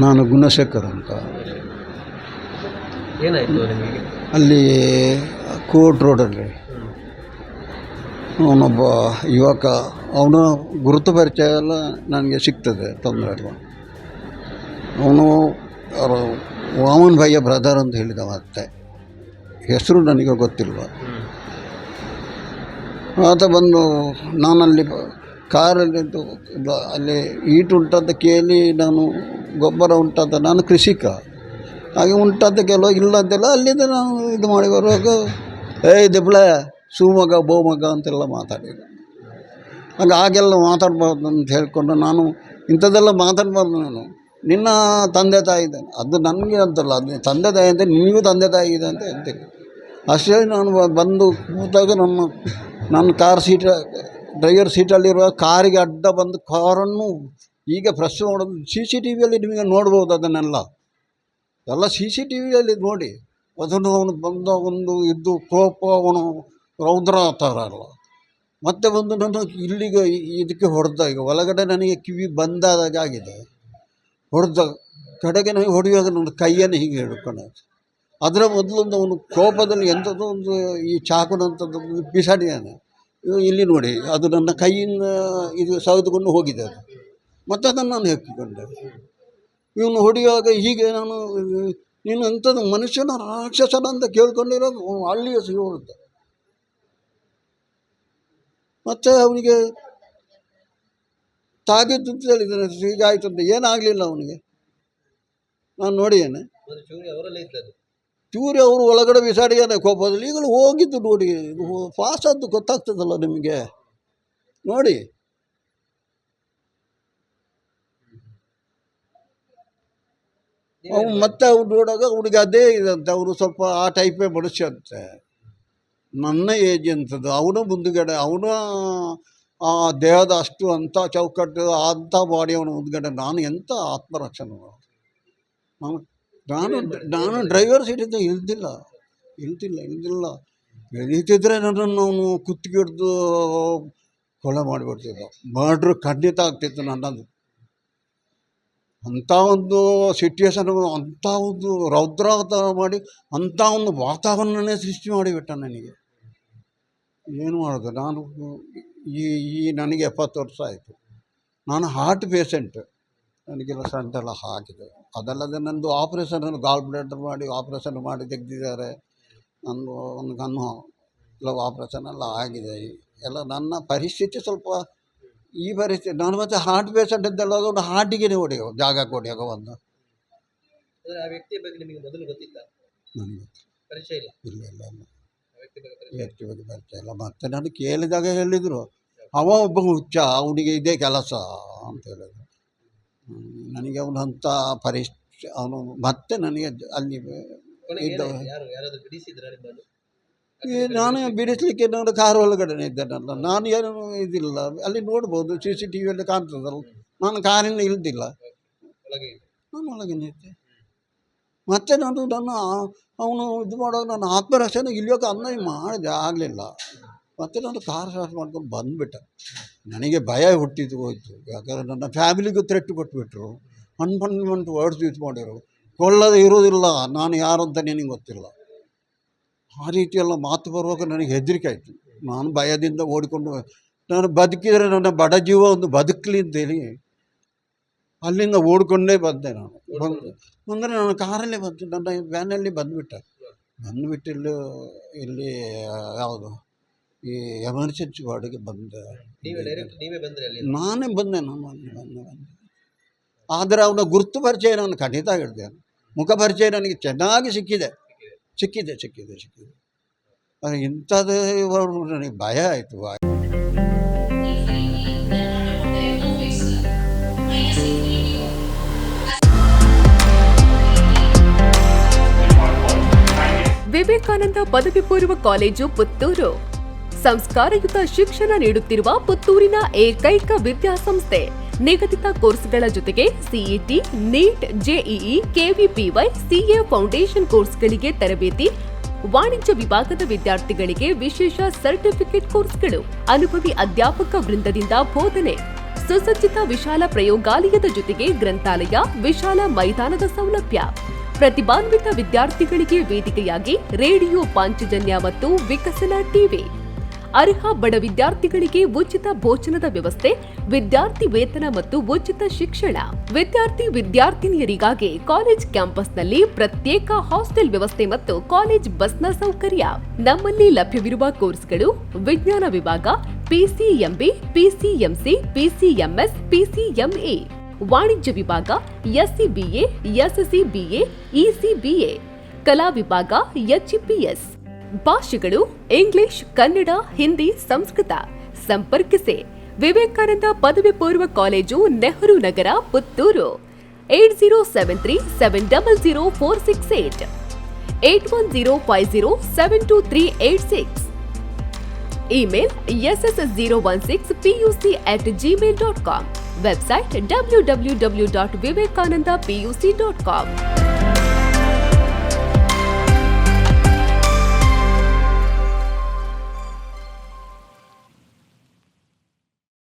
ನಾನು ಗುಣಶೇಖರ್ ಅಂತ. ಏನಾಯಿತು ನಿಮಗೆ? ಅಲ್ಲಿ ಕೋರ್ಟ್ ರೋಡಲ್ಲಿ ಅವನೊಬ್ಬ ಯುವಕ ಅವನ ಗುರುತು ಪರಿಚಯ ಎಲ್ಲ ನನಗೆ ಸಿಗ್ತದೆ ತೊಂದರೆ ಇಲ್ಲ. ಅವನು ವಾಮನ್ ಭಯ್ಯ ಬ್ರದರ್ ಅಂತ ಹೇಳಿದ ಮತ್ತೆ. ಹೆಸರು ನನಗೆ ಗೊತ್ತಿಲ್ವ ಆತ ಬಂದು ನಾನಲ್ಲಿ ಕಾರಲ್ಲಿ ಅಲ್ಲಿ ಈಟು ಉಂಟಂತ ಕೇಳಿ ನಾನು ಗೊಬ್ಬರ ಉಂಟಂತ ನಾನು ಕೃಷಿಕ. ಹಾಗೆ ಉಂಟಂತ ಕೆಲವು ಇಲ್ಲ ಅಂತೆಲ್ಲ ಅಲ್ಲಿಂದ ನಾನು ಇದು ಮಾಡಿ ಬರುವಾಗ ಏಯ್ ದಿಬ್ಳೆ ಶಿವಮೊಗ್ಗ ಬೋಮಗ ಅಂತೆಲ್ಲ ಮಾತಾಡಿದೆ ಹಾಗೆ ಹಾಗೆಲ್ಲ ಮಾತಾಡ್ಬಾರ್ದು ಅಂತ ಹೇಳಿಕೊಂಡು ನಾನು ಇಂಥದ್ದೆಲ್ಲ ಮಾತಾಡಬಾರ್ದು ನಾನು. ನಿನ್ನ ತಂದೆ ತಾಯಿ ಇದೆ ಅದು ನನಗೆ ಅಂತಲ್ಲ, ಅದು ತಂದೆ ತಾಯಿ ಅಂತ ನಿನಗೂ ತಂದೆ ತಾಯಿ ಇದೆ ಅಂತ ಹೇಳ್ತೀನಿ. ಅಷ್ಟೇ ನಾನು ಬಂದು ಕೂತಾಗ ನನ್ನ ನನ್ನ ಕಾರ್ ಸೀಟ ಡ್ರೈವರ್ ಸೀಟಲ್ಲಿರುವ ಕಾರಿಗೆ ಅಡ್ಡ ಬಂದು ಕಾರನ್ನು ಈಗ ಫ್ರೆಶ್ ನೋಡೋದು, ಸಿ ಸಿ ಟಿ ವಿಯಲ್ಲಿ ನಿಮಗೆ ನೋಡ್ಬೋದು ಅದನ್ನೆಲ್ಲ. ಎಲ್ಲ ಸಿ ಸಿ ಟಿ ವಿಯಲ್ಲಿ ನೋಡಿ. ಅದನ್ನು ಅವನು ಬಂದ ಒಂದು ಇದ್ದು ಕೋಪ, ಅವನು ರೌದ್ರ ಥರ ಅಲ್ಲ. ಮತ್ತೆ ಬಂದು ನನ್ನ ಇಲ್ಲಿಗೆ ಇದಕ್ಕೆ ಹೊಡೆದ, ಈಗ ಒಳಗಡೆ ನನಗೆ ಕಿವಿ ಬಂದಾದಾಗ ಆಗಿದೆ ಹೊಡೆದ ಕಡೆಗೆ ನನಗೆ ಹೊಡೆಯುವಾಗ ನನ್ನ ಕೈಯನ್ನು ಹೀಗೆ ಹಿಡ್ಕೊಂಡು ಅದರ ಮೊದಲೊಂದು ಅವನು ಕೋಪದಲ್ಲಿ ಎಂಥದ್ದು ಒಂದು ಈ ಚಾಕುನಂಥದ್ದು ಬಿಸಾಡಿದಾನೆ ಇಲ್ಲಿ ನೋಡಿ, ಅದು ನನ್ನ ಕೈಯಿಂದ ಇದು ಸವೆದುಕೊಂಡು ಹೋಗಿದೆ ಅದು. ಮತ್ತೆ ಅದನ್ನು ನಾನು ಹೆಕ್ಕಿಕೊಂಡೆ ಇವನು ಹೊಡೆಯುವಾಗ ಹೀಗೆ ನಾನು, ನೀನು ಎಂಥದ್ದು ಮನುಷ್ಯನ ರಾಕ್ಷಸನ ಅಂತ ಕೇಳ್ಕೊಂಡಿರೋದು ಅಲ್ಲಿಯ ಸಿಗೋರುತ್ತೆ ಮತ್ತೆ ಅವನಿಗೆ ತಾಗಿದ್ದು ಅಂತ ಹೇಳಿದ್ದಾನೆ ಹೀಗಾಯ್ತು ಅಂತ ಏನಾಗಲಿಲ್ಲ ಅವನಿಗೆ. ನಾನು ನೋಡಿದ್ದೇನೆ. ಚೂರಿ ಅವರು ಒಳಗಡೆ ಬಿಸಾಡಿಯಾನೆ ಕೋಪದಲ್ಲಿ ಈಗಲೂ ಹೋಗಿದ್ದು ನೋಡಿ. ಫಾಸ್ಟ್ ಅಂತ ಗೊತ್ತಾಗ್ತದಲ್ಲ ನಿಮಗೆ? ನೋಡಿ. ಅವನು ಮತ್ತೆ ಅವ್ನು ನೋಡುವಾಗ ಹುಡುಗ ಅದೇ ಇದಂತೆ. ಅವರು ಸ್ವಲ್ಪ ಆ ಟೈಪೇ ಮನುಷ್ಯ ನನ್ನ ಏಜ್ ಅಂತದ್ದು. ಅವನ ಮುಂದುಗಡೆ, ಅವನ ಆ ದೇಹದ ಅಷ್ಟು ಅಂಥ ಚೌಕಟ್ಟು, ಅಂಥ ಬಾಡಿ ಅವನ ಮುಂದುಗಡೆ ನಾನು ಎಂಥ ಆತ್ಮರಕ್ಷಣೆ ನಾನು ನಾನು ನಾನು ಡ್ರೈವರ್ ಸೀಟಿಂದ ಇಳ್ದಿಲ್ಲ ಇಳ್ತಿಲ್ಲ ಇಳ್ದಿಲ್ಲ ಇಳಿತಿದ್ರೆ ನನ್ನನ್ನು ಅವನು ಕುತ್ತಿಗೆ ಹಿಡ್ದು ಕೊಲೆ ಮಾಡಿಬಿಡ್ತಿದ್ದ. ಮರ್ಡ್ರ್ ಖಂಡಿತ ಆಗ್ತಿತ್ತು ನನ್ನದು. ಅಂಥ ಒಂದು ಸಿಟ್ಯುಯೇಷನ್ ಅಂಥ ಒಂದು ರೌದ್ರಾವತ ಮಾಡಿ ಅಂಥ ಒಂದು ವಾತಾವರಣನೇ ಸೃಷ್ಟಿ ಮಾಡಿಬಿಟ್ಟ ನನಗೆ. ಏನು ಮಾಡೋದು? ನಾನು ಈ ಈ ನನಗೆ ಎಪ್ಪತ್ತು ವರ್ಷ ಆಯಿತು. ನಾನು ಹಾರ್ಟ್ ಪೇಷಂಟ್ ನನಗೆಲ್ಲ ಸಂತೆಲ್ಲ ಹಾಕಿದೆ ಅದಲ್ಲದೆ ನನ್ನದು ಆಪ್ರೇಷನ್ ಗಾಲ್ ಬ್ಲೇಡರ್ ಮಾಡಿ ಆಪ್ರೇಷನ್ ಮಾಡಿ ತೆಗೆದಿದ್ದಾರೆ. ನಂದು ಒಂದು ಕಣ್ಣು ಎಲ್ಲ ಆಪ್ರೇಷನ್ ಎಲ್ಲ ಆಗಿದೆ. ಎಲ್ಲ ನನ್ನ ಪರಿಸ್ಥಿತಿ ಸ್ವಲ್ಪ ಈ ಪರಿಸ್ಥಿತಿ ನಾನು ಮತ್ತೆ ಹಾರ್ಟ್ ಪೇಷಂಟ್ ಇದ್ದೆಲ್ಲ ಒಂದು ಹಾರ್ಟಿಗೆ ಹೊಡೆಯೋ ಜಾಗ ಕೊಡಿಯಾಗ ಒಂದು. ವ್ಯಕ್ತಿಯ ಬಗ್ಗೆ ನಿಮಗೆ ಮೊದಲು ಗೊತ್ತಿಲ್ಲ ನನಗೆ ಪರಿಚಯ ಇಲ್ಲ? ಇಲ್ಲ ಇಲ್ಲ? ವ್ಯಕ್ತಿ ಬಗ್ಗೆ ಪರಿಚಯ ಇಲ್ಲ. ಮತ್ತೆ ನಾನು ಕೇಳಿದಾಗ ಹೇಳಿದರು. ಅವ ಒಬ್ಬ ಹುಚ್ಚ ಅವನಿಗೆ ಇದೇ ಕೆಲಸ ಅಂತ ಹೇಳಿದ್ರು. ಹ್ಮ್, ಅವನು ಅಂತ ಪರಿಷ್ಠ ಅವನು ಮತ್ತೆ ನನಗೆ ಅಲ್ಲಿ ಇದ್ದ ನಾನು ಬಿಡಿಸ್ಲಿಕ್ಕೆ ನಾನು ಕಾರ್ ಒಳಗಡೆ ಇದ್ದೇನಲ್ಲ. ನಾನು ಏನು ಇದಿಲ್ಲ. ಅಲ್ಲಿ ನೋಡ್ಬೋದು ಸಿ ಸಿ ಟಿ ವಿಯಲ್ಲಿ ಕಾಣ್ತದಲ್ಲ. ನಾನು ಕಾರಿನ ಇಲ್ದಿಲ್ಲ. ನಾನು ಒಳಗೆ ನಿಂತೆ ಮತ್ತೆ ನಾನು ನನ್ನ ಅವನು ಇದು ಮಾಡುವಾಗ ನಾನು ಆತ್ಮರಕ್ಷಣೆ ಇಲ್ಲಿಯೋಕೆ ಅನ್ನ ಮಾಡಿದೆ ಆಗಲಿಲ್ಲ. ಮತ್ತೆ ನಾನು ಕಾರ್ ಸ್ಟಾರ್ಟ್ ಮಾಡ್ಕೊಂಡು ಬಂದುಬಿಟ್ಟೆ. ನನಗೆ ಭಯ ಹುಟ್ಟಿದ್ದು ಹೋಯಿತು. ಯಾಕಂದರೆ ನನ್ನ ಫ್ಯಾಮಿಲಿಗೂ ಥ್ರೆಟ್ ಕೊಟ್ಬಿಟ್ರು. ಮಂಟು ವರ್ಡ್ಸ್ ಯೂಸ್ ಮಾಡಿರು ಕೊಳ್ಳದೆ ಇರೋದಿಲ್ಲ ನಾನು ಯಾರು ಅಂತ ನಿನಗೆ ಗೊತ್ತಿಲ್ಲ. ಆ ರೀತಿಯೆಲ್ಲ ಮಾತು ಬರುವಾಗ ನನಗೆ ಹೆದರಿಕೆ ಆಯಿತು. ನಾನು ಭಯದಿಂದ ಓಡಿಕೊಂಡು ನಾನು ಬದುಕಿದರೆ ನನ್ನ ಬಡ ಜೀವ ಒಂದು ಬದುಕಲಿ ಅಂತೇಳಿ ಅಲ್ಲಿಂದ ಓಡಿಕೊಂಡೇ ಬಂದೆ ನಾನು. ಅಂದರೆ ನಾನು ಕಾರಲ್ಲೇ ಬಂದು. ನನ್ನ ವ್ಯಾನಲ್ಲಿ ಬಂದುಬಿಟ್ಟೆ. ಬಂದುಬಿಟ್ಟು ಇಲ್ಲಿ ಇಲ್ಲಿ ಯಾವುದು? ಈ ಎಮರ್ಜೆನ್ಸಿ ವಾರ್ಡಿಗೆ ಬಂದೆ ನೀವೇ ಡೈರೆಕ್ಟ್ ನೀವೇ ಬಂದ್ರಿ ಅಲ್ಲಿ? ನಾನೇ ಬಂದೆ ನಾನು ಬಂದೆ ಬಂದೆ. ಆದರೆ ಅವನ ಗುರುತು ಪರಿಚಯ ನಾನು ಖಂಡಿತ ಹೇಳಿದೆ. ಮುಖ ಪರಿಚಯ ನನಗೆ ಚೆನ್ನಾಗಿ ಸಿಕ್ಕಿದೆ. ಸಿಕ್ಕಿದೆ ಸಿಕ್ಕಿದೆ ಸಿಕ್ಕಿದೆ. ಇಂಥದ್ದು ಇವರು ನನಗೆ ಭಯ ಆಯಿತು. ವಿವೇಕಾನಂದ ಪದವಿ ಪೂರ್ವ ಕಾಲೇಜು ಪುತ್ತೂರು. ಸಂಸ್ಕಾರಯುತ ಶಿಕ್ಷಣ ನೀಡುತ್ತಿರುವ ಪುತ್ತೂರಿನ ಏಕೈಕ ವಿದ್ಯಾಸಂಸ್ಥೆ. ನಿಗದಿತ ಕೋರ್ಸ್ಗಳ ಜೊತೆಗೆ CET, NEET, JEE, KVPY, CA foundation ಕೋರ್ಸ್ಗಳಿಗೆ ತರಬೇತಿ. ವಾಣಿಜ್ಯ ವಿಭಾಗದ ವಿದ್ಯಾರ್ಥಿಗಳಿಗೆ ವಿಶೇಷ ಸರ್ಟಿಫಿಕೇಟ್ ಕೋರ್ಸ್ಗಳು. ಅನುಭವಿ ಅಧ್ಯಾಪಕ ವೃಂದದಿಂದ ಬೋಧನೆ. ಸುಸಜ್ಜಿತ ವಿಶಾಲ ಪ್ರಯೋಗಾಲಯದ ಜೊತೆಗೆ ಗ್ರಂಥಾಲಯ, ವಿಶಾಲ ಮೈದಾನದ ಸೌಲಭ್ಯ. ಪ್ರತಿಭಾನ್ವಿತ ವಿದ್ಯಾರ್ಥಿಗಳಿಗೆ ವೇದಿಕೆಯಾಗಿ ರೇಡಿಯೋ, ಪಾಂಚಜನ್ಯ ಮತ್ತು ವಿಕಸನ ಟಿವಿ. ಅರ್ಹ ಬಡ ವಿದ್ಯಾರ್ಥಿಗಳಿಗೆ ಉಚಿತ ಭೋಜನದ ವ್ಯವಸ್ಥೆ, ವಿದ್ಯಾರ್ಥಿ ವೇತನ ಮತ್ತು ಉಚಿತ ಶಿಕ್ಷಣ. ವಿದ್ಯಾರ್ಥಿ ವಿದ್ಯಾರ್ಥಿನಿಯರಿಗಾಗಿ ಕಾಲೇಜ್ ಕ್ಯಾಂಪಸ್ನಲ್ಲಿ ಪ್ರತ್ಯೇಕ ಹಾಸ್ಟೆಲ್ ವ್ಯವಸ್ಥೆ ಮತ್ತು ಕಾಲೇಜ್ ಬಸ್ನ ಸೌಕರ್ಯ. ನಮ್ಮಲ್ಲಿ ಲಭ್ಯವಿರುವ ಕೋರ್ಸ್ಗಳು ವಿಜ್ಞಾನ ವಿಭಾಗ ಪಿಸಿಎಂಬಿ ಪಿಸಿಎಂಸಿ ಪಿಸಿಎಂಎಸ್ ಪಿಸಿಎಂಎ ವಾಣಿಜ್ಯ ವಿಭಾಗ ಎಸ್ಸಿಬಿಎ ಎಸ್ಎಸ್ಸಿಬಿಎ ಇಸಿಬಿಎ ಕಲಾ ವಿಭಾಗ ಎಚ್ಇಪಿಎಸ್ ಭಾಷೆಗಳು ಇಂಗ್ಲಿಷ್, ಕನ್ನಡ, ಹಿಂದಿ, ಸಂಸ್ಕೃತ. ಸಂಪರ್ಕಿಸಿ. ವಿವೇಕಾನಂದ ಪದವಿ ಪೂರ್ವ college Nehru Nagar, Puttur. Eight zero seven three seven double zero four six eight. Eight one zero five zero seven two three eight six. Email S S S zero one six P U C at Gmail dot com. Website W W W dot Vivekananda C dot com.